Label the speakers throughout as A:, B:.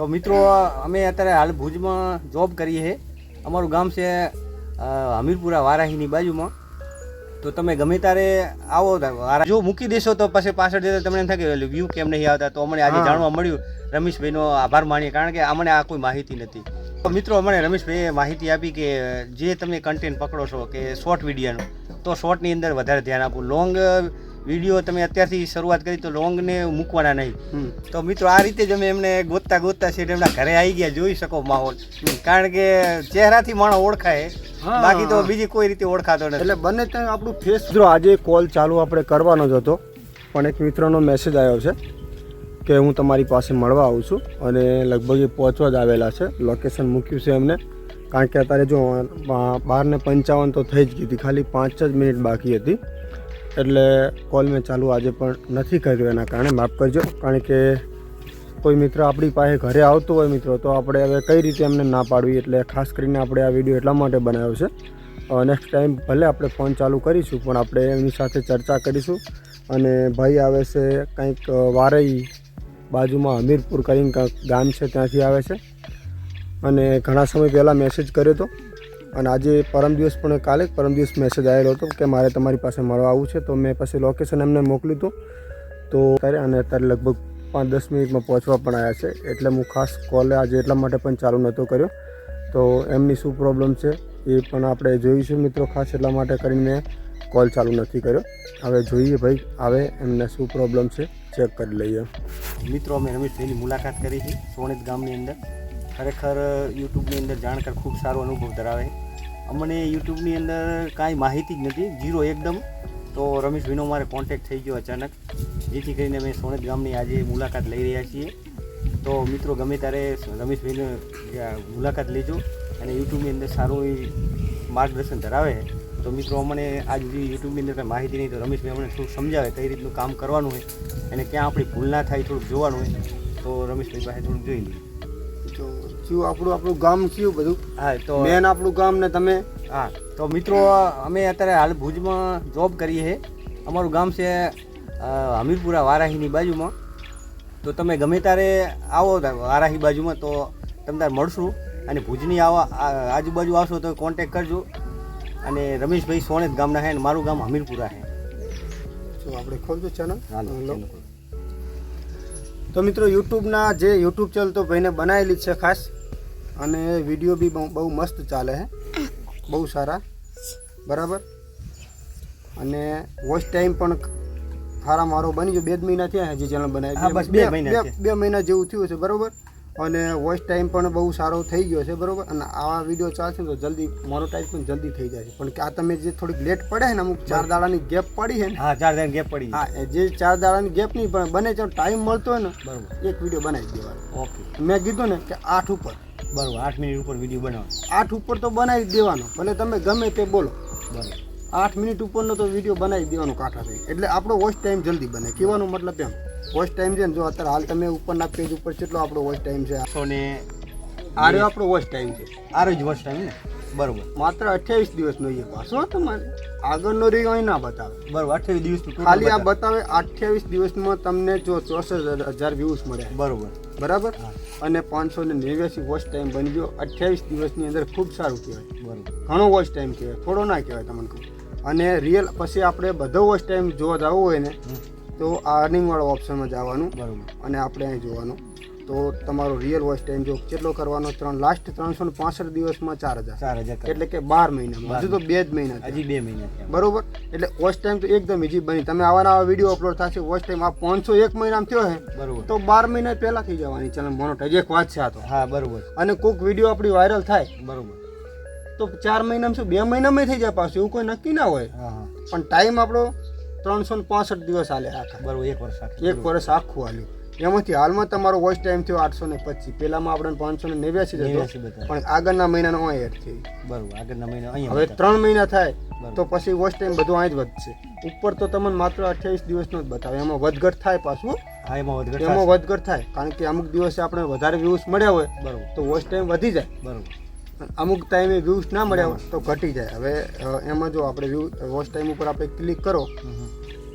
A: તો મિત્રો અમે અત્યારે હાલ ભુજમાં જોબ કરીએ છીએ. અમારું ગામ છે હમીરપુરા વારાહીની બાજુમાં. તો તમે ગમે ત્યારે આવો જો મૂકી દેશો તો પછી પાછળ જતા તમને એમ થાય કે વ્યૂ કેમ નહીં આવતા? તો અમને આજે જાણવા મળ્યું. રમેશભાઈનો આભાર માણીએ કારણ કે અમને આ કોઈ માહિતી નથી. તો મિત્રો અમને રમેશભાઈએ માહિતી આપી કે જે તમે કન્ટેન્ટ પકડો છો કે શોર્ટ વિડીયોનો તો શોર્ટની અંદર વધારે ધ્યાન આપવું લોંગ વીડિયો તમે અત્યારથી શરૂઆત કરી તો લોંગને મૂકવાના નહીં. તો મિત્રો આ રીતે જ અમે એમને ગોતતા ગોતતા છે એમના ઘરે આવી ગયા જોઈ શકો માહોલ. કારણ કે ચહેરાથી માણસ ઓળખાય. બાકી તો બીજી કોઈ રીતે ઓળખાતો નથી.
B: એટલે બને ત્યાં આપણું ફેસ જો આજે કોલ ચાલુ આપણે કરવાનો જ હતો પણ એક મિત્રનો મેસેજ આવ્યો છે કે હું તમારી પાસે મળવા આવું છું અને લગભગ એ પહોંચવા જ આવેલા છે. લોકેશન મૂક્યું છે એમને. કારણ કે અત્યારે જો બાર ને પંચાવન તો થઈ જ ગઈ હતી. ખાલી પાંચ જ મિનિટ બાકી હતી. એટલે કોલ મેં ચાલુ આજે પણ નથી કર્યો એના કારણે, માફ કરજો. કારણ કે કોઈ મિત્ર આપણી પાસે ઘરે આવતો હોય મિત્રો, તો આપણે હવે કઈ રીતે એમને ના પાડવી એટલે ખાસ કરીને આપણે આ વીડિયો એટલા માટે બનાવ્યો છે. નેક્સ્ટ ટાઈમ ભલે આપણે ફોન ચાલુ કરીશું, પણ આપણે એમની સાથે ચર્ચા કરીશું. અને ભાઈ આવે છે કંઈક વારઈ બાજુમાં હમીરપુર કરીને ગામ છે, ત્યાંથી આવે છે. અને ઘણા સમય પહેલાં મેસેજ કર્યો હતો અને આજે પરમ દિવસ પણ કાલે પરમ દિવસ મેસેજ આવેલો હતો કે મારે તમારી પાસે મળવા આવવું છે. તો મેં પછી લોકેશન એમને મોકલ્યું હતું તો અત્યારે અને અત્યારે લગભગ પાંચ દસ મિનિટમાં પહોંચવા પણ આવ્યા છે. એટલે હું ખાસ કોલે આજે એટલા માટે પણ ચાલુ નહોતો કર્યો. તો એમની શું પ્રોબ્લેમ છે એ પણ આપણે જોઈશું મિત્રો. ખાસ એટલા માટે કરીને મેં કોલ ચાલુ નથી કર્યો. હવે જોઈએ ભાઈ, આવે એમને શું પ્રોબ્લેમ છે ચેક કરી લઈએ.
A: મિત્રો, અમે રમેશભાઈની મુલાકાત કરી છે સોણેત ગામની અંદર. ખરેખર યુટ્યુબની અંદર જાણકાર ખૂબ સારો અનુભવ ધરાવે. અમને યુટ્યુબની અંદર કાંઈ માહિતી જ નથી, જીરો એકદમ. તો રમેશભાઈનો મારે કોન્ટેક્ટ થઈ ગયો અચાનક. જેથી કરીને અમે સોણેત ગામની આજે મુલાકાત લઈ રહ્યા છીએ. તો મિત્રો, ગમે ત્યારે રમેશભાઈને મુલાકાત લેજો અને યુટ્યુબની અંદર સારું માર્ગદર્શન ધરાવે. તો મિત્રો, અમને આજ સુધી યુટ્યુબની અંદર કાંઈ માહિતી નહીં, તો રમેશભાઈ અમને થોડું સમજાવે કઈ રીતનું કામ કરવાનું હોય અને ક્યાં આપણી ભૂલ ના થાય, થોડુંક જોવાનું હોય. તો રમેશભાઈ પાસે થોડુંક જોઈ લઈએ
B: તો કયું આપણું આપણું ગામ કયું બધું?
A: હા તો
B: મેન આપણું ગામ ને તમે?
A: હા તો મિત્રો અમે અત્યારે હાલ ભુજમાં જોબ કરીએ છે અમારું ગામ છે હમીરપુરા વારાહીની બાજુમાં. તો તમે ગમે ત્યારે આવો તા- વારાહી બાજુમાં તો તમે તાર મળશું અને ભુજની આવા આજુબાજુ આવશો તો કોન્ટેક કરજો. અને રમેશભાઈ સોણેજ ગામના છે અને મારું ગામ હમીરપુરા છે
B: જો આપણે ખોલજો ચેનલ
A: ખોલો.
B: તો મિત્રો યુટ્યુબના જે યુટ્યુબ ચેનલ તો ભાઈને બનાવેલી છે ખાસ. અને વીડિયો બી બહુ મસ્ત ચાલે છે બહુ સારા. બરાબર? અને વોચ ટાઈમ પણ સારા મારો બની ગયો. બે જ મહિના થયા હજી ચેનલ
A: હા,
B: બનાવી
A: બસ બે
B: બે બે મહિના જેવું થયું છે બરાબર? અને વોઇસ ટાઈમ પણ બહુ સારો થઈ ગયો છે બરાબર? અને આવા વીડિયો ચાલશે ને તો જલ્દી મોનોટાઈઝ પણ જલ્દી થઈ જાય છે. પણ આ તમે જે થોડીક લેટ પડે ને અમુક ચાર દાડાની ગેપ પડી છે ને?
A: હા ચાર દાડા ગેપ પડી
B: હા જે ચાર દાડાની ગેપ નહીં પણ બને તો ટાઈમ મળતો હોય ને
A: બરાબર.
B: એક વીડિયો બનાવી દેવાનો.
A: ઓકે.
B: મેં કીધું ને કે આઠ ઉપર.
A: બરાબર આઠ મિનિટ ઉપર વીડિયો બનાવવાનો.
B: આઠ ઉપર તો બનાવી જ દેવાનો ભલે તમે ગમે તે બોલો.
A: બરાબર.
B: આઠ મિનિટ ઉપરનો તો વીડિયો બનાવી દેવાનો કાંઠા થઈ એટલે આપણો વોચ ટાઈમ જલ્દી બને. કહેવાનો મતલબ એમ. વોચ ટાઈમ છે ને જો અત્યારે હાલ તમે ઉપરના પેજ ઉપર કેટલો આપણો વોચ ટાઈમ છે.
A: સો ને
B: આરો આપણો વોચ ટાઈમ છે.
A: આરો જ વોચ ટાઈમ ને? બરોબર.
B: માત્ર અઠ્યાવીસ દિવસનો એ પાછો તમારે. આગળનો રીગ અહીં ના બતાવે.
A: બરોબર અઠ્યાવીસ દિવસનું
B: ખાલી આ બતાવે. અઠ્યાવીસ દિવસમાં તમને જો ચોસઠ હજાર વ્યૂઝ મળે.
A: બરોબર.
B: બરાબર? અને પાંચસો ને નેવ્યાસી વોચ ટાઈમ બની ગયો. અઠ્યાવીસ દિવસની અંદર ખૂબ સારું કહેવાય.
A: બરોબર.
B: ઘણો વોચ ટાઈમ કહેવાય. થોડો ના કહેવાય તમને અને રિયલ પછી આપણે બધો વોચ ટાઈમ જોવા જવું હોય ને. તો આ અર્નિંગવાળા ઓપ્શનમાં જવાનું.
A: બરાબર.
B: અને આપણે અહીં જોવાનું. તો તમારો રિયલ વોઇસ ટાઈમ જો કેટલો કરવાનો? ત્રણ લાસ્ટ ત્રણસો ને પાસઠ દિવસમાં ચાર હજાર.
A: ચાર હજાર
B: એટલે કે બાર મહિનામાં. હજુ તો બે જ મહિના
A: હજી બે મહિના
B: બરોબર? એટલે વોઇસ ટાઈમ તો એકદમ ઇઝી બની. તમે આવા નવા વીડિયો અપલોડ થશે વોઇસ ટાઈમ આ પાંચસો એક મહિનામાં થયો હે.
A: બરોબર.
B: તો બાર મહિના પહેલા થઈ જવાની. ચેનલ મોનોટાઈઝ એક વાત છે આ તો.
A: હા બરોબર.
B: અને કોઈક વીડિયો આપણી વાયરલ થાય.
A: બરોબર.
B: તો ચાર મહિનામાં શું? બે મહિનામાં થઈ જાય પાછું? એવું કોઈ નક્કી ના હોય. પણ ટાઈમ આપણો ત્રણસો ને પાસઠ દિવસ હાલે આખા.
A: બરોબર એક વર્ષ આખી.
B: એક વર્ષ આખું હાલ્યું. એમાંથી હાલમાં તમારો વોચ ટાઈમ થયો આઠસો ને પચીસ. પહેલામાં આપણે પાંચસો ને નેવ્યાસી પણ આગળના મહિનાનો અહીં એડ થઈ
A: બરોબર આગળના મહિના અહીંયા
B: હવે ત્રણ મહિના થાય તો પછી વોચ ટાઈમ બધું અહીં જ વધશે. ઉપર તો તમને માત્ર અઠ્યાવીસ દિવસનો જ બતાવે. એમાં વધઘટ થાય પાછું.
A: એમાં વધઘટ
B: એમાં વધઘટ થાય. કારણ કે અમુક દિવસે આપણે વધારે વ્યૂઝ મળ્યા હોય
A: બરોબર.
B: તો વોચ ટાઈમ વધી જાય.
A: બરોબર.
B: અમુક ટાઈમે વ્યૂઝ ના મળ્યા હોય તો ઘટી જાય. હવે એમાં જો આપણે વ્યૂ વોચ ટાઈમ ઉપર આપણે ક્લિક કરો.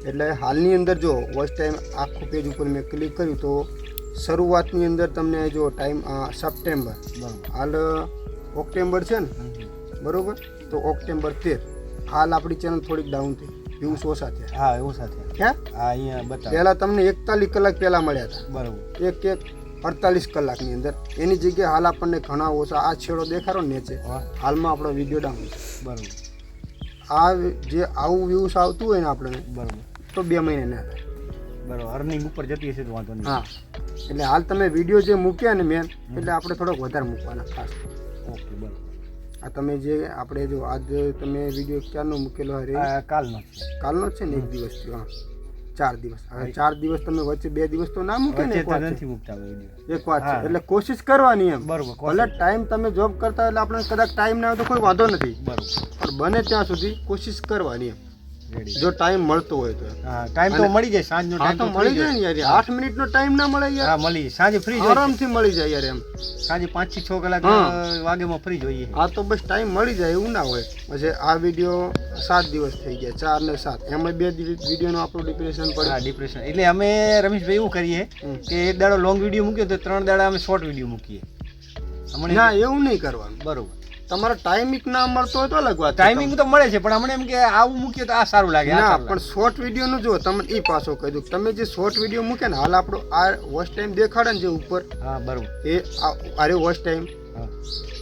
B: એટલે હાલની અંદર જો વોચ ટાઈમ આખું પેજ ઉપર મેં ક્લિક કર્યું તો શરૂઆતની અંદર તમને જો ટાઈમ સપ્ટેમ્બર.
A: બરોબર.
B: હાલ ઓક્ટેમ્બર છે ને? બરોબર? તો ઓક્ટેમ્બર તેર. હાલ આપણી ચેનલ થોડીક ડાઉન થઈ. વ્યૂઝ ઓછા થયા.
A: હા ઓછા
B: થયા.
A: હા અહીંયા
B: પહેલાં તમને એકતાલીસ કલાક પહેલાં મળ્યા હતા.
A: બરોબર.
B: એક એક અડતાલીસ કલાકની અંદર. એની જગ્યાએ હાલ આપણને ઘણા ઓછા આ છેડો દેખાડો નીચે. હાલમાં આપણો વીડિયો ડાઉન છે.
A: બરોબર.
B: આ જે આવું વ્યૂઝ આવતું હોય ને આપણને
A: બરાબર.
B: તો બે મહિને ના થાય.
A: બરાબર. અર્નિંગ ઉપર જતી હશે તો વાંધો નહીં.
B: હા. એટલે હાલ તમે વીડિયો જે મૂક્યા ને મેન એટલે આપણે થોડોક વધારે મૂકવાના ખાસ.
A: ઓકે બરાબર.
B: આ તમે જે આપણે જો આજ તમે વીડિયો ક્યારનો મૂકેલો હરે
A: આ કાલનો
B: કાલનો છે ને એક દિવસ થયો હા. ચાર દિવસ. હવે ચાર દિવસ તમે વચ્ચે બે દિવસ તો ના મૂકે ને એક વાત છે. એક વાત એટલે કોશિશ કરવાની એમ.
A: બરોબર
B: ભલે ટાઈમ તમે જોબ કરતા એટલે આપણે કદાચ ટાઈમ ના આવે તો કોઈ વાંધો નથી.
A: બરોબર.
B: પણ બને ત્યાં સુધી કોશિશ કરવાની એમ. જો ટાઈમ મળતો હોય તો.
A: હા ટાઈમ તો મળી જાય સાંજનો
B: હા
A: ટાઈમ
B: તો મળી જાય ને યાર આઠ મિનિટનો ટાઈમ ના મળે યાર.
A: હા મળી સાંજે ફ્રી જોઈએ
B: આરામથી મળી જાય યાર એમ.
A: સાંજે પાંચથી છ કલાક વાગેમાં ફ્રી જોઈએ
B: આ તો બસ ટાઈમ મળી જાય એવું ના હોય. પછી આ વીડિયો સાત દિવસ થઈ ગયા ચાર ને સાત. એમાં બે વિડિયોનો આપણું ડિપ્રેશન
A: હા
B: પડે
A: ડિપ્રેશન એટલે અમે રમેશભાઈ એવું કરીએ કે એક દાડો લોંગ વીડિયો મૂક્યો તો ત્રણ દાડા અમે શોર્ટ વીડિયો મૂકીએ.
B: ના એવું નહીં કરવાનું.
A: બરોબર.
B: તમારો ટાઈમિંગ ના મળતો હોય તો અલગ વાત
A: ટાઈમિંગ તો મળે છે પણ અમને એમ કે આવું મૂકીએ તો આ સારું લાગે
B: ના પણ શોર્ટ વીડિયો નું જો તમને એ પાછો કહી દઉં તમે જે શોર્ટ વીડિયો મૂકે ને હાલ આપણો આ વોચ ટાઈમ દેખાડે ને જે ઉપર.
A: હા બરોબર.
B: એ અરે વોચ ટાઈમ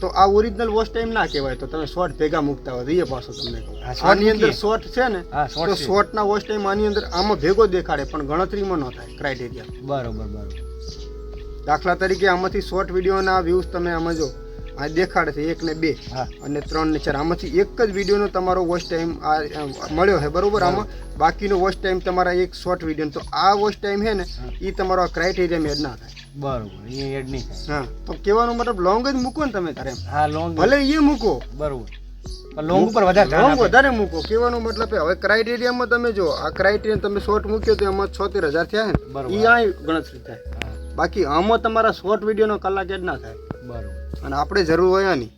B: તો આ ઓરિજિનલ વોચ ટાઈમ ના કહેવાય તો તમે શોર્ટ ભેગા મૂકતા હોય એ પાછો તમને આની અંદર શોર્ટ છે ને તો
A: શોર્ટ
B: ના વોચ ટાઈમ આની અંદર આમાં ભેગો દેખાડે પણ ગણતરીમાં ન થાય ક્રાઇટેરિયા
A: બરોબર બરોબર.
B: દાખલા તરીકે આમાંથી શોર્ટ વિડીયોના વ્યૂઝ તમે આમાં જો આ દેખાડે છે એક ને બે. અને ત્રણ ને ચાર. આમાંથી એક જ વિડીયોનો તમારો વોચ ટાઈમ આ મળ્યો છે બરોબર? આમાં બાકીનો વોચ ટાઈમ તમારા એક શોર્ટ વીડિયો તો આ વોચ ટાઈમ છે ને એ તમારો ક્રાઇટેરિયા એડ ના થાય.
A: બરોબર એ એડ નહીં
B: હા. તો કહેવાનો મતલબ લોંગ જ મૂકો ને તમે તારે
A: હા લોંગ
B: ભલે એ મૂકો.
A: બરોબર. લોંગ ઉપર વધારે
B: લોંગ વધારે મૂકો. કહેવાનો મતલબ હવે ક્રાઇટેરિયામાં તમે જો આ ક્રાઇટેરિયા તમે શોર્ટ મૂક્યો તો એમાં છોતેર હજાર થયા ને. એ આ ગણતરી થાય. બાકી આમાં તમારા શોર્ટ વિડીયોનો કલાક જ ના થાય.
A: બરોબર.
B: અને આપણે જરૂર હોય આની.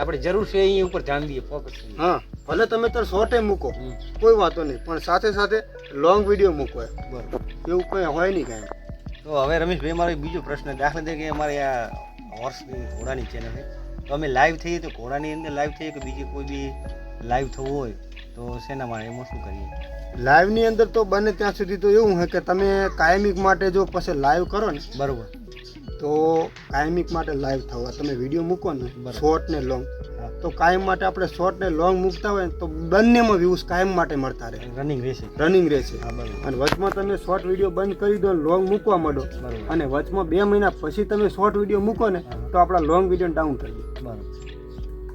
A: આપણે જરૂર છે એ ઉપર ધ્યાન દઈએ ફોકસ
B: હા ભલે તમે તાર શોર્ટે મૂકો કોઈ વાંધો નહીં પણ સાથે સાથે લોંગ વીડિયો મૂકો
A: બરાબર.
B: એવું કંઈ હોય નહીં કાંઈ.
A: તો હવે રમેશભાઈ મારો બીજો પ્રશ્ન દાખલા તરીકે અમારે આ હોર્સની ઘોડાની ચેનલ છે. તો અમે લાઈવ થઈએ તો ઘોડાની અંદર લાઈવ થઈએ કે બીજી કોઈ બી લાઈવ થવું હોય તો શેના માટે એમાં શું કરીએ?
B: લાઈવની અંદર તો બને ત્યાં સુધી તો એવું હોય કે તમે કાયમિક માટે જો પછી લાઈવ કરો ને
A: બરોબર.
B: તો કાયમિક માટે લાઈવ થવા. તમે વીડિયો મૂકો ને શોર્ટ ને લોંગ તો કાયમ માટે આપણે શોર્ટ ને લોંગ મૂકતા હોય ને તો બંનેમાં વ્યૂઝ કાયમ માટે મળતા રહે.
A: રનિંગ રહેશે.
B: રનિંગ રહેશે. અને વચમાં તમે શોર્ટ વીડિયો બંધ કરી દો લોંગ મૂકવા માંડો. અને વચમાં બે મહિના પછી તમે શોર્ટ વીડિયો મૂકો ને તો આપણા લોંગ વીડિયો ડાઉન થઈ જાય.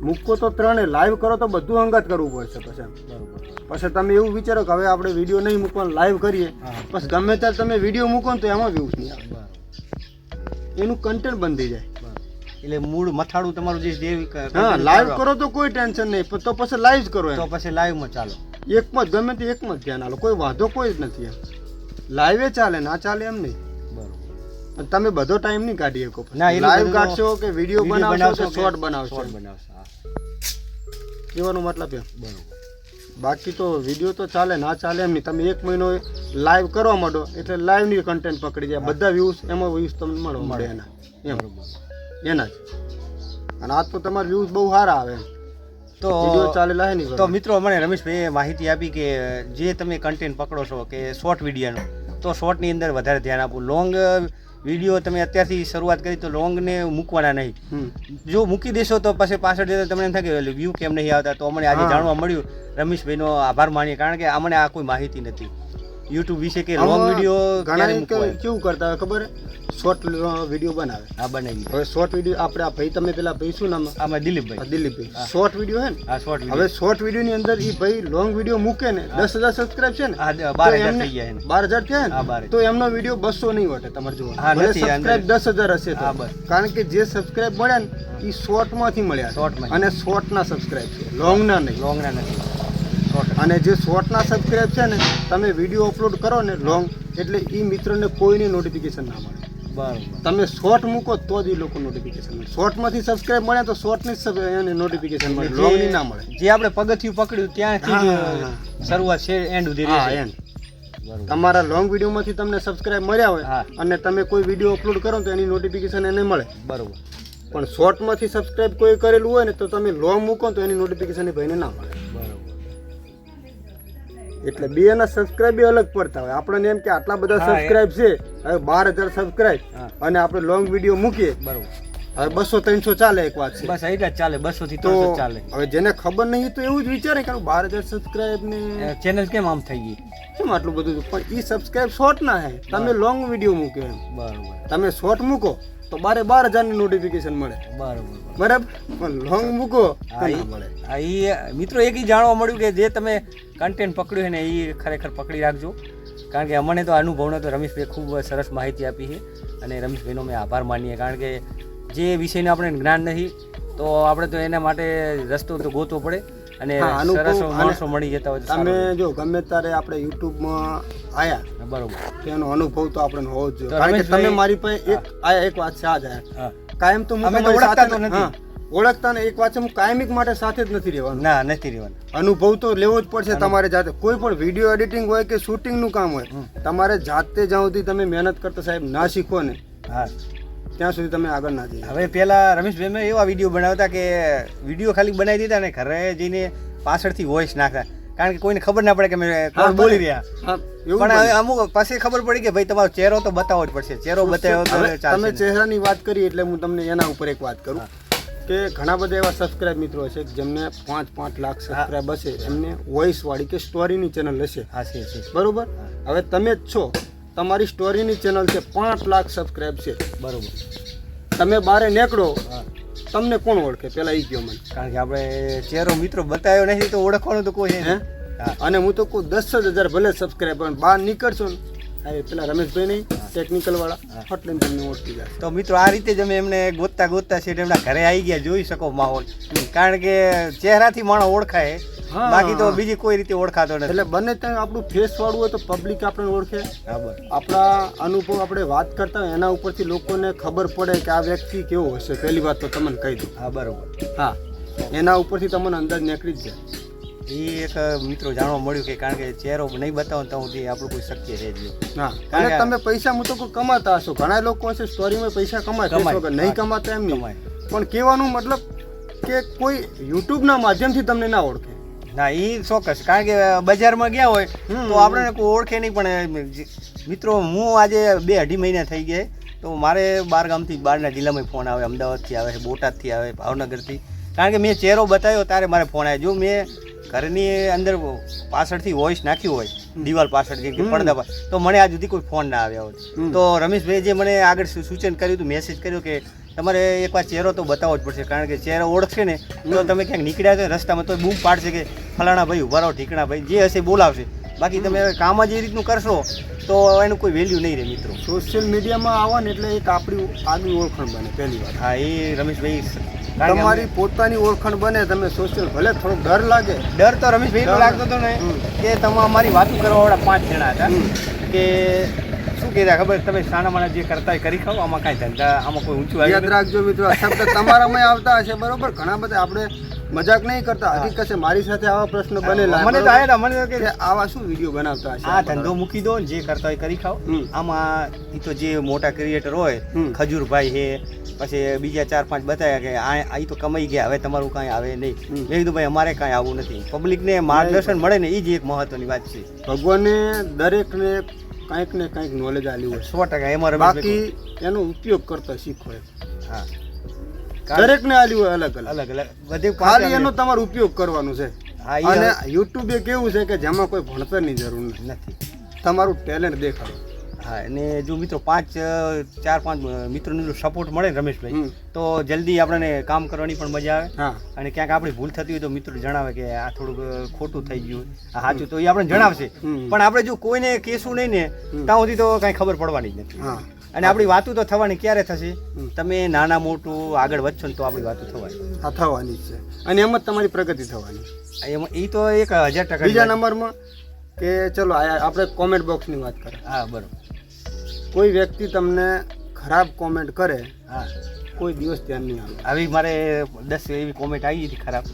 B: મૂકો તો ત્રણે લાઈવ કરો તો બધું અંગત કરવું પડશે પછી પછી તમે એવું વિચારો કે હવે આપણે વીડિયો નહીં મૂકવાનું લાઈવ કરીએ. પછી ગમે ત્યારે તમે વીડિયો મૂકો ને તો એમાં વ્યૂઝ નહીં આવે. એનું કન્ટેન્ટ બંધી જાય.
A: એટલે મૂળ મથાળું તમારું જે જે
B: હા લાઈવ
A: કરો,
B: તો કોઈ ટેન્શન નહીં તો પછી લાઈવ કરો
A: તો પછી લાઈવમાં ચાલો.
B: એકમાં જ ગમે તે એકમાં જ ધ્યાન આલો કોઈ વાંધો કોઈ જ નથી લાઈવે ચાલે ના ચાલે એમ નહીં.
A: બરોબર.
B: તમે બધો ટાઈમ નહીં કાઢી શકો
A: ના,
B: લાઈવ કાઢશો કે વીડિયો બનાવશો કે શોર્ટ બનાવશો?
A: શોર્ટ બનાવશો
B: કહેવાનો મતલબ એમ.
A: બરોબર.
B: બાકી તો વીડિયો તો ચાલે ના ચાલે એમ નહીં. તમે એક મહિનો લાઈવ કરવા માંડો એટલે લાઈવની કન્ટેન્ટ પકડી જાય. બધા વ્યૂઝ એમાં વ્યૂઝ તમને મળવા મળે. એના. એમ. એના જ. અને આજ તો તમારા વ્યૂઝ બહુ સારા આવે.
A: તો
B: ચાલેલા હે નહીં
A: તો મિત્રો મને રમેશભાઈએ માહિતી આપી કે જે તમે કન્ટેન્ટ પકડો છો કે શોર્ટ વિડીયોનો તો શોર્ટની અંદર વધારે ધ્યાન આપવું. લોંગ વીડિયો તમે અત્યારથી શરૂઆત કરી તો લોંગને મૂકવાના નહીં. જો મૂકી દેશો તો પછી પાછળ જતા તમને એમ થાય કે વ્યૂ કેમ નહીં આવતા? તો અમને આજે જાણવા મળ્યું. રમેશભાઈનો આભાર માનીએ કારણ કે અમને આ કોઈ માહિતી નથી. યુટ્યુબ વિશે કે લોંગ વીડિયો
B: ઘણા કેવું કરતા હોય ખબર? શોર્ટ વીડિયો બનાવે.
A: હા બનાવી
B: હવે શોર્ટ વીડિયો આપણે આ ભાઈ તમે પેલા ભાઈ શું નામ?
A: આમાં દિલીપભાઈ.
B: દિલીપભાઈ. શોર્ટ વીડિયો હે ને?
A: હા શોર્ટ
B: હવે શોર્ટ વીડિયો ની અંદર એ ભાઈ લોંગ વીડિયો મૂકે ને દસ હજાર સબસ્ક્રાઇબ છે ને
A: બાર હજાર થઈ ગયા
B: બાર હજાર થયા ને તો એમનો વીડિયો બસો નહીં વટે તમારે જોવા સબસ્ક્રાઇબ દસ હજાર હશે કારણ કે જે સબસ્ક્રાઇબ મળ્યા ને એ શોર્ટમાંથી મળ્યા છે. અને શોર્ટ ના સબસ્ક્રાઇબ છે. લોંગ ના નહીં.
A: લોંગના નથી.
B: અને જે શોર્ટના સબસ્ક્રાઇબ છે ને તમે વીડિયો અપલોડ કરો ને લોંગ એટલે એ મિત્રને કોઈની નોટિફિકેશન ના મળે.
A: બરાબર.
B: તમે શોર્ટ મૂકો તો જ એ લોકો નોટિફિકેશન મળે. શોર્ટમાંથી સબસ્ક્રાઇબ મળે તો શોર્ટની જ સબ- એને નોટિફિકેશન મળે
A: એટલે
B: લોંગ
A: જે-
B: ની મળે.
A: જે આપણે પગથિયું પકડ્યું ત્યાંથી. શરૂઆત છે એન્ડ સુધી
B: હા તમારા લોંગ વિડીયોમાંથી તમને સબસ્ક્રાઇબ મળ્યા હોય અને તમે કોઈ વીડિયો અપલોડ કરો તો એની નોટિફિકેશન એને મળે.
A: બરોબર.
B: પણ શોર્ટમાંથી સબસ્ક્રાઇબ કોઈ કરેલું હોય ને તો તમે લોંગ મૂકો તો એની નોટિફિકેશન ભાઈને ના મળે. એટલે બે ના સબસ્ક્રાઇબ અલગ પડતા હોય. આપણને એમ કે આટલા બધા સબસ્ક્રાઇબ છે હવે બાર હજાર સબસ્ક્રાઇબ અને આપણે લોંગ વીડિયો મૂકીએ.
A: બરોબર.
B: હવે બસો ત્રણસો ચાલે એક વાત છે.
A: બસ એટલા ચાલે બસો થી
B: તો
A: ચાલે.
B: હવે જેને ખબર નહીં તો એવું જ વિચારે કે બાર હજાર સબસ્ક્રાઇબ ને
A: ચેનલ કેમ આમ થઈ ગઈ?
B: કેમ આટલું બધું? પણ એ સબસ્ક્રાઇબ શોર્ટ ના હે. તમે લોંગ વીડિયો મૂક્યો એમ.
A: બરોબર.
B: તમે શોર્ટ મૂકો. તો બારે બાર હજારની નોટિફિકેશન મળે.
A: બરાબર
B: બરાબર? પણ લોંગ મૂકો. મળે.
A: ઈ મિત્રો એક જાણવા મળ્યું કે જે તમે કન્ટેન્ટ પકડ્યું ને એ ખરેખર પકડી રાખજો. કારણ કે અમને તો અનુભવનો તો રમેશભાઈ ખૂબ સરસ માહિતી આપી છે. અને રમેશભાઈનો મેં આભાર માનીએ. કારણ કે જે વિષયનું આપણે જ્ઞાન નથી તો આપણે તો એના માટે રસ્તો તો ગોતવો પડે. અને સરસ માણસો મળી જતા હોય
B: તમે જો ગમે ત્યારે આપણે યુટ્યુબમાં આયા
A: બરોબર.
B: તેનો અનુભવ તો આપણે હોવો જ જોઈએ. કારણ કે તમે મારી પાસે એક આયા એક વાત છે આજ આયા. કાયમ તો હું
A: ઓળખતા તો નથી.
B: ઓળખતા ને એક વાત છે હું કાયમિક માટે સાથે જ નથી રહેવાનું.
A: ના નથી રહેવાનું.
B: અનુભવ તો લેવો જ પડશે તમારે જાતે. કોઈ પણ વીડિયો એડિટિંગ હોય કે શૂટિંગનું કામ હોય તમારે જાતે જ્યાં સુધી તમે મહેનત કરતા સાહેબ ના શીખો ને
A: હા.
B: ત્યાં સુધી તમે આગળ ના જઈએ.
A: હવે પેલા રમેશભાઈ મેં એવા વીડિયો બનાવતા કે વીડિયો ખાલી બનાવી દીધા ને ઘરે જઈને પાછળથી વોઇસ નાખતા. કારણ કે કોઈને ખબર ના પડે કે મેં કોણ બોલી રહ્યા. પણ હવે અમુક પછી ખબર પડી કે ભાઈ તમારો ચહેરો તો બતાવવો જ પડશે. ચહેરો બતાવ્યો તો
B: તમે ચહેરાની વાત કરી એટલે હું તમને એના ઉપર એક વાત કરું. કે ઘણા બધા એવા સબસ્ક્રાઇબ મિત્રો હશે જેમને પાંચ પાંચ લાખ સબસ્ક્રાઇબ હશે એમને વોઇસ વાળી કે સ્ટોરીની ચેનલ હશે.
A: હા છે છે.
B: બરોબર? હવે તમે જ છો. તમારી સ્ટોરીની ચેનલ છે પાંચ લાખ સબસ્ક્રાઇબ છે.
A: બરોબર.
B: તમે બારે નીકળો તમને કોણ ઓળખે? પેલા ઈ ગયો મને.
A: કારણ કે આપણે ચહેરો મિત્રો બતાવ્યો નથી તો ઓળખવાનું તો કોઈ
B: હે? અને હું તો કહું દસ જ હજાર ભલે સબસ્ક્રાઇબ પણ બહાર નીકળશો ને પેલા રમેશભાઈ નહીં ટેકનિકલ વાળા એટલે તમને ઓળખી જાય.
A: તો મિત્રો આ રીતે જ અમે એમને ગોતતા ગોતતા છે એમના ઘરે આવી ગયા જોઈ શકો માહોલ. કારણ કે ચહેરાથી માણસ ઓળખાય. બાકી તો બીજી કોઈ રીતે ઓળખાતો નથી.
B: એટલે બને ત્યાં આપણું ફેસ વાળું હોય તો પબ્લિક આપણને ઓળખે. આપણા અનુભવ આપણે વાત કરતા હોય એના ઉપરથી લોકોને ખબર પડે કે આ વ્યક્તિ કેવો હશે. પહેલી વાત તો તમને કહી દઉં.
A: હા બરોબર.
B: હા. એના ઉપરથી તમને અંદાજ નીકળી જ જાય.
A: એ એક મિત્રો જાણવા મળ્યું કે કારણ કે ચહેરો નહીં બતાવો તો સુધી આપણું કોઈ શક્ય છે જ નહીં કારણ કે-
B: તમે પૈસા હું તો કહું કમાતા હશો ઘણા લોકો હશે સ્ટોરીમાં પૈસા કમાય
A: કમાય.
B: નહીં. કમાતા એમ
A: કમાય.
B: પણ કહેવાનું મતલબ કે કોઈ યુટ્યુબના માધ્યમથી તમને ના ઓળખે
A: ના એ ચોક્કસ કારણ કે બજારમાં ગયા હોય. તો આપણને કોઈ ઓળખે નહીં પણ મિત્રો હું આજે બે અઢી મહિના થઈ ગયા તો મારે બાર ગામથી બહારના જિલ્લામાં ફોન આવે અમદાવાદથી આવે બોટાદથી આવે ભાવનગરથી કારણ કે મેં ચહેરો બતાવ્યો ત્યારે મારે ફોન આવ્યો જો મેં ઘરની અંદર પાછળથી વોઇસ નાખ્યું હોય દિવાલ પાછળ કે. પડદા પર તો મને આજ સુધી કોઈ ફોન ના આવ્યા હોય. તો રમેશભાઈ જે મને આગળ સૂચન કર્યું હતું મેસેજ કર્યો કે તમારે એકવાર ચહેરો તો બતાવવો જ પડશે કારણ કે ચહેરો ઓળખશે ને તો તમે ક્યાંક નીકળ્યા છો રસ્તામાં તો બૂમ પાડશે કે ફલાણા ભાઈ ઊભા રહો ઢીકણા ભાઈ જે હશે બોલાવશે. બાકી તમે કામ જ એ રીતનું કરશો તો એનું કોઈ વેલ્યુ નહીં રહે મિત્રો.
B: સોશિયલ મીડિયામાં આવો ને એટલે એક આપણી આગવી ઓળખાણ બને પહેલી વાત.
A: હા એ રમેશભાઈ
B: તમારી પોતાની ઓળખાણ બને તમે સોશિયલ ભલે થોડો ડર લાગે.
A: ડર તો રમેશભાઈ. લાગતો હતો ને કે તમે અમારી વાતો કરવાવાળા પાંચ જણા હતા કે શું કહેતા ખબર? તમે સાના માના જે કરતા કરી ખાવ આમાં કાંઈ ધંધા આમાં કોઈ ઊંચું
B: યાદ રાખજો મિત્રો શબ્દ તમારામાં આવતા હશે બરોબર? ઘણા બધા આપણે મજાક નહીં કરતા હકીકત છે મારી સાથે આવા પ્રશ્ન બનેલા
A: મને તો આયા મને
B: કે આવા શું વીડિયો બનાવતા હશે
A: આ ધંધો મૂકી દો જે કરતા હોય કરી ખાઓ. આમાં ઈ તો જે મોટા ક્રિએટર હોય ખજૂરભાઈ હે પછી બીજા ચાર પાંચ બતાવ્યા કે આ આ તો કમાઈ ગયા હવે તમારું કાંઈ આવે નહીં. મેં કીધું ભાઈ અમારે કાંઈ આવું નથી. પબ્લિકને માર્ગદર્શન મળે ને એ જ એક મહત્વની વાત છે.
B: ભગવાને દરેકને કંઈક ને કંઈક નોલેજ આલ્યું હોય.
A: સો ટકા એમાં
B: બાકી એનો ઉપયોગ કરતા શીખો.
A: હા.
B: દરેકને આલ્યું હોય અલગ અલગ.
A: અલગ અલગ. બધે
B: ખાલી એનો તમારે ઉપયોગ કરવાનો છે. અને યુટ્યુબ એ કેવું છે કે જેમાં કોઈ ભણતરની જરૂર નથી. તમારું ટેલેન્ટ દેખાડો.
A: હા અને જો મિત્રો પાંચ ચાર પાંચ અ, જો સપોર્ટ મળે ને રમેશભાઈ તો જલ્દી આપણને કામ કરવાની પણ મજા આવે. અને ક્યાંક આપણી ભૂલ થતી હોય તો મિત્રો જણાવે કે આ થોડુંક ખોટું થઈ ગયું સાચું. તો એ આપણને જણાવશે. પણ આપણે જો કોઈને કહેશું નહીં ને ત્યાં સુધી તો કાંઈ ખબર પડવાની જ નથી.
B: હા.
A: અને આપણી વાતો તો થવાની ક્યારે થશે. તમે નાના મોટું આગળ વધશો ને તો આપણી વાતો થવાની.
B: આ થવાની છે. અને એમ જ તમારી પ્રગતિ થવાની.
A: એમાં એ તો એક હજાર ટકા
B: બીજા નંબરમાં કે ચલો આપણે કોમેન્ટ બોક્સની વાત કરીએ.
A: હા બરાબર.
B: કોઈ વ્યક્તિ તમને ખરાબ કોમેન્ટ કરે
A: હા.
B: કોઈ દિવસ ધ્યાન નહીં આવે
A: આવી મારે દસ એવી કોમેન્ટ આવી હતી ખરાબ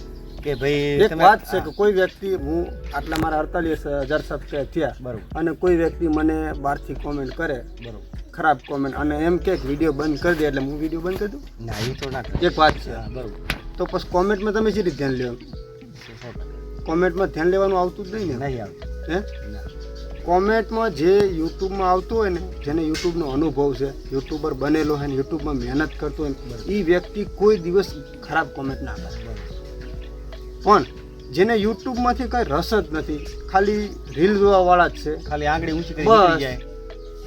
A: કે ભાઈ
B: એક વાત છે કે કોઈ વ્યક્તિ હું આટલા મારા અડતાલીસ હજાર સબસ્ક્રાઈબ થયા
A: બરાબર.
B: અને કોઈ વ્યક્તિ મને બહારથી કોમેન્ટ કરે
A: બરોબર.
B: ખરાબ કોમેન્ટ અને એમ કે વીડિયો બંધ કરી દે એટલે હું વીડિયો બંધ કરી દઉં?
A: ના એ તો ના
B: એક વાત છે.
A: બરાબર.
B: તો પછી કોમેન્ટમાં તમે જે રીતે ધ્યાન લેવાનું? કોમેન્ટમાં ધ્યાન લેવાનું આવતું જ નહીં ને?
A: નહીં આવતું.
B: હે? કોમેન્ટમાં જે યુટ્યુબમાં આવતું હોય ને જેને યુટ્યુબનો અનુભવ છે યુટ્યુબર બનેલો હોય ને યુટ્યુબમાં મહેનત કરતો હોય એ વ્યક્તિ કોઈ દિવસ ખરાબ કોમેન્ટ ના કરે. પણ જેને યુટ્યુબમાંથી કંઈ રસ જ નથી ખાલી રીલ જોવાવાળા જ છે.
A: ખાલી આંગળી ઊંચી કરી. જાય.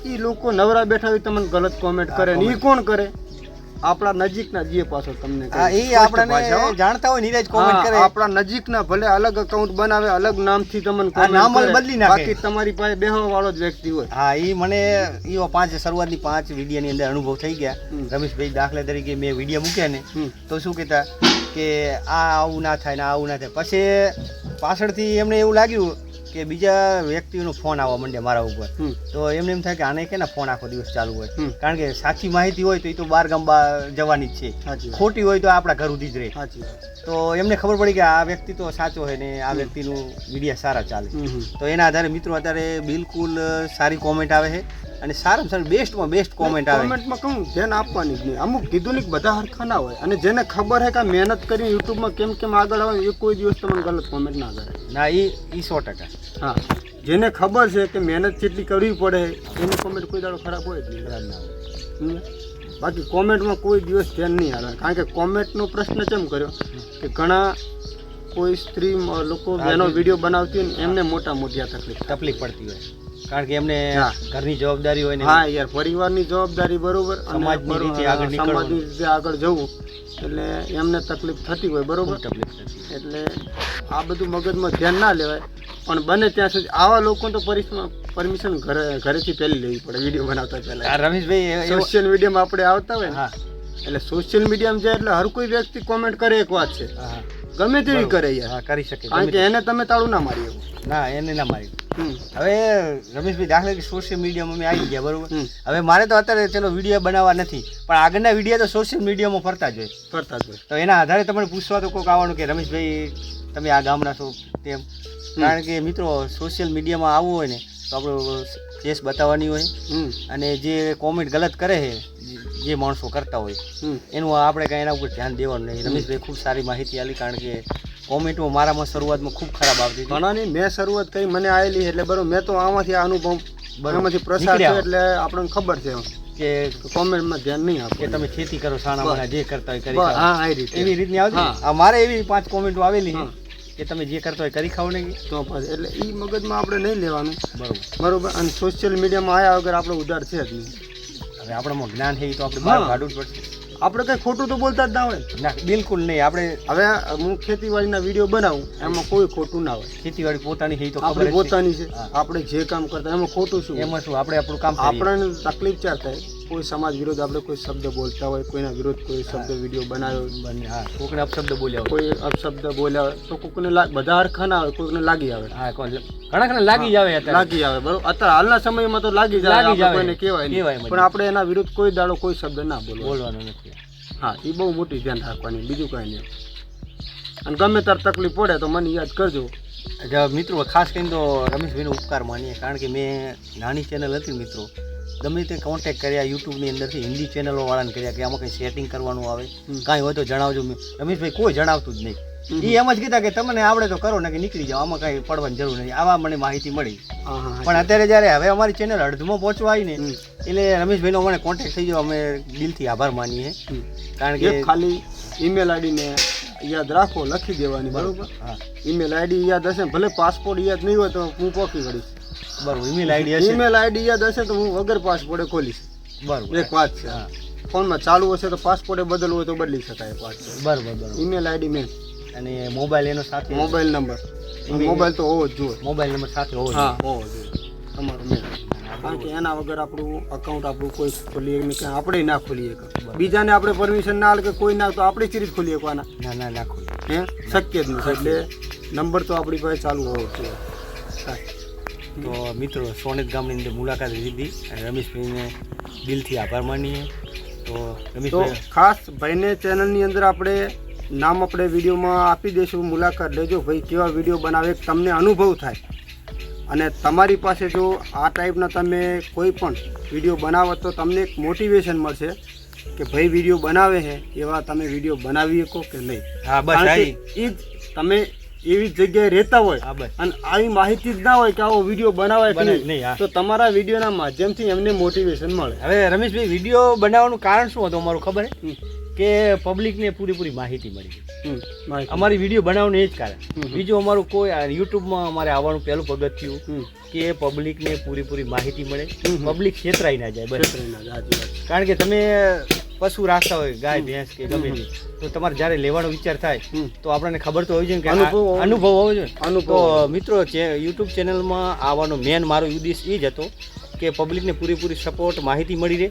B: એ લોકો નવરા બેઠા હોય તમને ગલત કોમેન્ટ કરે ને એ કોણ કરે? આપણા નજીકના જે પાછો તમને
A: હા એ આપણને જાણતા હોય નીરજ કોમેન્ટ કરે.
B: આપણા નજીકના ભલે અલગ અકાઉન્ટ બનાવે અલગ નામથી તમને
A: નામ. બદલી નાખે.
B: બાકી તમારી પાસે બેહવા વાળો જ વ્યક્તિ હોય.
A: હા એ મને ઈઓ પાંચ શરૂઆતની પાંચ વિડીયોની અંદર અનુભવ થઈ ગયા. રમેશભાઈ દાખલા તરીકે મેં વીડિયો મૂક્યા ને તો શું કહેતા કે આ આવું ના થાય ને આવું ના થાય. પછી પાછળથી એમને એવું લાગ્યું કે બીજા વ્યક્તિનો ફોન આવવા માંડે મારા ઉપર. તો એમને એમ થાય કે આને કેના ફોન આખો દિવસ ચાલુ હોય? કારણ કે સાચી માહિતી હોય તો એ તો બાર ગામ જવાની જ છે. ખોટી હોય તો આપણા ઘર સુધી જ રહે. તો એમને ખબર પડી કે આ વ્યક્તિ તો સાચો હોય ને આ વ્યક્તિનું મીડિયા સારા ચાલે. તો એના આધારે મિત્રો અત્યારે બિલકુલ સારી કોમેન્ટ આવે છે. અને સારામાં સારું બેસ્ટમાં બેસ્ટ કોમેન્ટ આવે.
B: કોમેન્ટમાં કહું ધ્યાન આપવાની જ નહીં. અમુક કીધું નહીં બધા હરખા ના હોય. અને જેને ખબર છે કે મહેનત કરી યુટ્યુબમાં કેમ કેમ આગળ આવે એ કોઈ દિવસ તમને ગલત કોમેન્ટ ના કરે.
A: ના એ એ સો ટકા.
B: હા. જેને ખબર છે કે મહેનત જેટલી કરવી પડે એની કોમેન્ટ કોઈ દાડો ખરાબ હોય જ નહીં.
A: ખરાબ ના હોય
B: બાકી કોમેન્ટમાં કોઈ દિવસ ધ્યાન નહીં આવે કારણ કે કોમેન્ટનો પ્રશ્ન કેમ કર્યો? કે ઘણા કોઈ સ્ત્રી લોકો
A: હા,
B: એનો વીડિયો બનાવતી હોય ને એમને મોટા મોટી તકલીફ
A: તકલીફ પડતી હોય. કારણ કે એમને ઘરની જવાબદારી હોય ને
B: હા યાર પરિવારની જવાબદારી બરોબર
A: સમાજની રીતે આગળ
B: સમાજની રીતે આગળ જવું. એટલે એમને તકલીફ થતી હોય બરોબર?
A: તકલીફ થતી
B: એટલે આ બધું મગજમાં ધ્યાન ના લેવાય. પણ બને ત્યાં સુધી આવા લોકો તો પરમિશન ઘરે ઘરેથી પહેલી લેવી પડે વીડિયો બનાવતા પહેલા.
A: રમેશભાઈ
B: સોશિયલ મીડિયામાં આપણે આવતા હોય ને એટલે સોશિયલ મીડિયામાં જાય એટલે હર કોઈ વ્યક્તિ કોમેન્ટ કરે એક વાત છે. ગમે તેવી કરે યાર.
A: હા કરી શકે.
B: કારણ કે એને તમે તાળું ના મારી શકો.
A: ના એને ના મારી હવે રમેશભાઈ દાખલા કે સોશિયલ મીડિયામાં અમે આવી ગયા બરોબર? હવે મારે તો અત્યારે ચલો વીડિયો બનાવવા નથી પણ આગળના વીડિયો તો સોશિયલ મીડિયામાં ફરતા જ હોય.
B: ફરતા જ હોય.
A: તો એના આધારે તમને પૂછવા તો કોઈક આવવાનું કે રમેશભાઈ તમે આ ગામના છો? તેમ. કારણ કે મિત્રો સોશિયલ મીડિયામાં આવવું હોય ને તો આપણું કેસ બતાવવાની હોય. અને જે કોમેન્ટ ગલત કરે છે જે માણસો કરતા હોય એનું આપણે કાંઈ એના ઉપર ધ્યાન દેવાનું નહીં. રમેશભાઈ ખૂબ સારી માહિતી આલી કારણ કે કોમેન્ટો મારામાં શરૂઆતમાં ખૂબ ખરાબ આવતી
B: ઘણાની મેં શરૂઆત કરી મને આવેલી એટલે બરોબર મેં તો આમાંથી આ અનુભવ
A: બરોબર.
B: આમાંથી પ્રસાર થયો એટલે આપણને ખબર છે
A: કે
B: કોમેન્ટમાં ધ્યાન નહીં
A: કે તમે ખેતી કરો સાણા માણા જે કરતા હોય કરી
B: હા આ રીતે.
A: એવી રીતની આવતી. આ મારે એવી પાંચ કોમેન્ટો આવેલી. કે તમે જે કરતા હોય કરી ખાવ ને
B: તો એટલે એ મગજમાં આપણે નહીં લેવાનું.
A: બરોબર.
B: બરાબર અને સોશિયલ મીડિયામાં આવ્યા વગર આપણે ઉધાર છે જ નહીં.
A: હવે આપણામાં જ્ઞાન છે તો આપણે બહાર કાઢવું જ પડશે.
B: આપણે કઈ ખોટું તો બોલતા જ ના હોય.
A: ના બિલકુલ નહીં. આપણે
B: હવે હું ખેતીવાડીના વીડિયો બનાવું એમાં કોઈ ખોટું ના હોય.
A: ખેતીવાડી પોતાની છે તો
B: આપણી. પોતાની છે. આપણે જે કામ કરતા એમાં ખોટું શું?
A: એમાં શું? આપણે આપણું કામ.
B: આપણને તકલીફ ચાર થાય. કોઈ સમાજ વિરુદ્ધ આપણે કોઈ શબ્દ બોલતા હોય કોઈના વિરુદ્ધ કોઈ શબ્દ વીડિયો બનાવ્યો
A: બને હા. કોકને અપશબ્દ બોલ્યા હોય.
B: કોઈ અપશબ્દ બોલ્યા હોય તો કોઈકને લાગ બધા હરખા ના હોય કોઈને લાગી આવે.
A: હા ઘણા ઘણા લાગી આવે અત્યારે.
B: લાગી આવે બરોબર અત્યારે હાલના સમયમાં તો લાગી જાય
A: લાગી જાય
B: કોઈને કહેવાય નહીં. પણ આપણે એના વિરુદ્ધ કોઈ દાડો કોઈ શબ્દ ના બોલો
A: બોલવાનો નથી.
B: હા એ બહુ મોટી ધ્યાન રાખવાની બીજું કાંઈ નહીં. અને ગમે તાર તકલીફ પડે તો મને યાદ કરજો.
A: મિત્રો ખાસ કરીને તો રમેશભાઈનો ઉપકાર માનીએ કારણ કે મેં નાની ચેનલ હતી મિત્રો ગમે તે કોન્ટેક્ટ કર્યા યુટ્યુબની અંદરથી હિન્દી ચેનલો વાળાને કર્યા કે આમાં કંઈ સેટિંગ કરવાનું આવે. કાંઈ હોય તો જણાવજો. રમેશભાઈ કોઈ જણાવતું જ નહીં. એ એમ જ કીધા કે તમને આવડે તો કરો ને કે નીકળી જાઓ. આમાં કાંઈ પડવાની જરૂર નથી. આવા મને માહિતી મળી. પણ અત્યારે જ્યારે હવે અમારી ચેનલ અડધમાં પહોંચવા આવી ને. એટલે રમેશભાઈનો મને કોન્ટેક્ટ થઈ ગયો. અમે દિલથી આભાર માનીએ. કારણ કે
B: ખાલી ઈમેલ આઈડીને યાદ રાખો લખી દેવાની બરોબર. ઈમેલ આઈડી યાદ હશે ભલે પાસપોર્ટ યાદ નહીં હોય તો હું પોકી વળીશ
A: બરોબર ઈમેલ આઈડી હશે?
B: ઈમેલ આઈડી યાદ હશે તો હું વગર પાસપોર્ટે ખોલીશ.
A: બરોબર.
B: એક વાત છે.
A: હા.
B: ફોનમાં ચાલુ હશે તો પાસપોર્ટે બદલવું હોય તો બદલી શકાય પાસપોર્ટ
A: બરોબર બરોબર.
B: ઈમેલ આઈડી મેં
A: અને મોબાઈલ એનો સાથે?
B: મોબાઈલ નંબર મોબાઈલ તો હોવો જ જોઈએ.
A: મોબાઈલ નંબર સાથે હોવો
B: હા હોવો જોઈએ. તમારો મેલ કારણ કે એના વગર આપણું અકાઉન્ટ આપણું કોઈ ખોલીએ નહીં ક્યાં આપણે ના ખોલીએ બીજાને આપણે પરમિશન ના કે કોઈ ના તો આપણે ચીરી ખોલીએ કોના.
A: ના ના નાખો
B: હે? શક્ય જ નથી. એટલે નંબર તો આપણી પાસે ચાલુ હોવો જોઈએ.
A: તો મિત્રો સોનેત ગામની અંદર મુલાકાત લીધી અને રમેશભાઈને દિલથી આભાર માનીએ. તો રમેશ
B: ખાસ ભાઈને ચેનલની અંદર આપણે નામ આપણે વિડીયોમાં આપી દઈશું. મુલાકાત લેજો. ભાઈ કેવા વીડિયો બનાવે તમને અનુભવ થાય. અને તમારી પાસે જો આ ટાઈપના તમે કોઈ પણ વીડિયો બનાવો તો તમને એક મોટિવેશન મળશે કે ભાઈ વીડિયો બનાવે છે એવા તમે વીડિયો બનાવી શકો કે નહીં.
A: હા બસ
B: એ જ તમે એવી જગ્યાએ રહેતા હોય અને આવી માહિતી જ ના હોય કે આવો વીડિયો બનાવાય નહીં તો તમારા વિડીયોના માધ્યમથી એમને મોટિવેશન મળે.
A: હવે રમેશભાઈ વીડિયો બનાવવાનું કારણ શું હતું અમારું ખબર કે પબ્લિકને પૂરેપૂરી માહિતી મળી અમારી વીડિયો બનાવવાનું એ જ કારણ. બીજું અમારું કોઈ યુટ્યુબમાં અમારે આવવાનું પહેલું પગથિયું કે પબ્લિકને પૂરેપૂરી માહિતી મળે. પબ્લિક છેતરાઈ ના જાય બસ. કારણ કે તમે પશુ રાખતા હોય ગાય ભેંસ કે ગમે તે. તો તમારે જ્યારે લેવાનો વિચાર થાય તો આપણને ખબર તો હોય છે કે
B: અનુભવ હોવો
A: જોઈએ.
B: અનુભવ.
A: મિત્રો યુટ્યુબ ચેનલમાં આવવાનો મેન મારો ઉદ્દેશ એ જ હતો કે પબ્લિકને પૂરેપૂરી સપોર્ટ માહિતી મળી રહે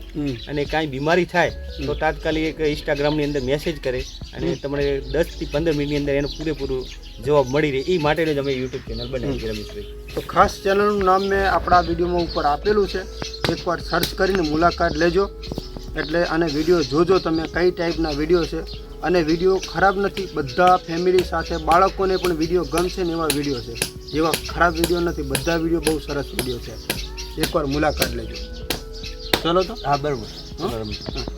A: અને કાંઈ બીમારી થાય તો તાત્કાલિક એક ઇન્સ્ટાગ્રામની અંદર મેસેજ કરે અને તમને દસથી પંદર મિનિટની અંદર એનો પૂરેપૂરું જવાબ મળી રહે. એ માટેનું જ અમે યુટ્યુબ ચેનલ બનાવી છે રમેશભાઈ
B: તો ખાસ ચેનલનું નામ મેં આપણા વિડીયોમાં ઉપર આપેલું છે. એકવાર સર્ચ કરીને મુલાકાત લેજો. એટલે અને વીડિયો જોજો તમે કઈ ટાઈપના વીડિયો છે. અને વીડિયો ખરાબ નથી બધા ફેમિલી સાથે બાળકોને પણ વીડિયો ગમશે ને એવા વીડિયો છે. જેવા ખરાબ વીડિયો નથી બધા વીડિયો બહુ સરસ વીડિયો છે. એકવાર મુલાકાત લેજો. ચલો તો.
A: હા બરાબર.
B: હં?
A: બરાબર